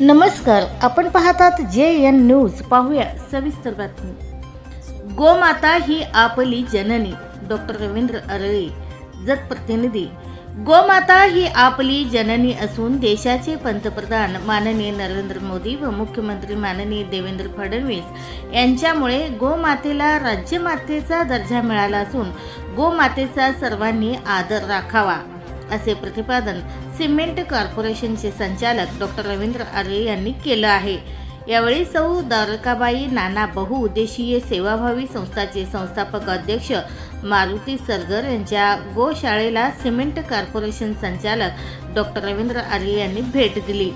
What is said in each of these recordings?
नमस्कार आपण पाहतात जे एन न्यूज. पाहूया सविस्तर बातमी. गोमाता ही आपली जननी डॉक्टर रवींद्र अरळे जतप्रतिनिधी गोमाता ही आपली जननी असून देशाचे पंतप्रधान माननीय नरेंद्र मोदी व मुख्यमंत्री माननीय देवेंद्र फडणवीस यांच्यामुळे गोमातेला राज्यमातेचा दर्जा मिळाला असून गोमातेचा सर्वांनी आदर राखावा. असे प्रतिपादन सिमेंट कॉर्पोरेशनचे संचालक डॉक्टर रवींद्र आर्य यांनी केलं आहे. यावेळी सौ द्वारकाबाई नाना बहुउद्देशीय सेवाभावी संस्थाचे संस्थापक अध्यक्ष मारुती सरगर यांच्या गोशाळेला सिमेंट कॉर्पोरेशन संचालक डॉक्टर रवींद्र आर्य यांनी भेट दिली.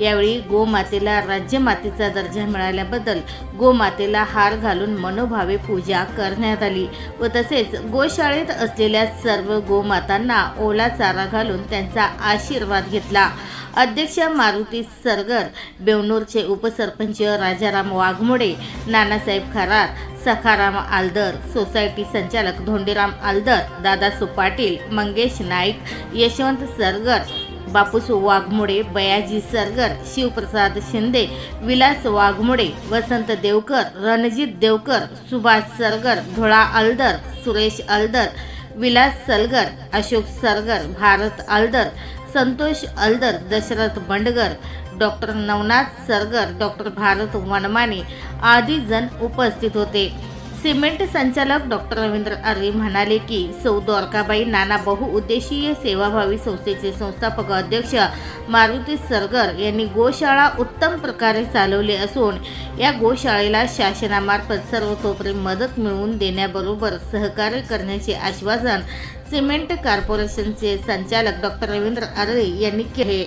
यावेळी गोमातेला राज्यमातेचा दर्जा मिळाल्याबद्दल गोमातेला हार घालून मनोभावे पूजा करण्यात आली व तसेच गोशाळेत असलेल्या सर्व गोमातांना ओला चारा घालून त्यांचा आशीर्वाद घेतला. अध्यक्ष मारुती सरगर बेवनूरचे उपसरपंच राजाराम वाघमोडे नानासाहेब खरार सखाराम आलदर सोसायटी संचालक धोंडीराम आलदर दादासू पाटील मंगेश नाईक यशवंत सरगर बापूस वाघमोडे बयाजी सरगर शिवप्रसाद शिंदे विलास वाघमोडे वसंत देवकर रणजित देवकर सुभाष सरगर धोळा अलदर सुरेश अलदर विलास सलगर अशोक सरगर भारत अलदर संतोष अलदर दशरथ बंडगर डॉक्टर नवनाथ सरगर डॉक्टर भारत वनमाने आदी जण उपस्थित होते. सिमेंट संचालक डॉक्टर रवींद्र आर्य म्हणाले की सौ द्वारकाबाई नाना बहुउद्देशीय सेवाभावी संस्थेचे संस्थापक अध्यक्ष मारुती सरगर यांनी गोशाळा उत्तम प्रकारे चालवली असून या गोशाळेला शासनामार्फत सर्वतोपरी मदत मिळवून देण्याबरोबर सहकार्य करण्याचे आश्वासन सिमेंट कॉर्पोरेशनचे संचालक डॉक्टर रवींद्र आर्वे यांनी केले.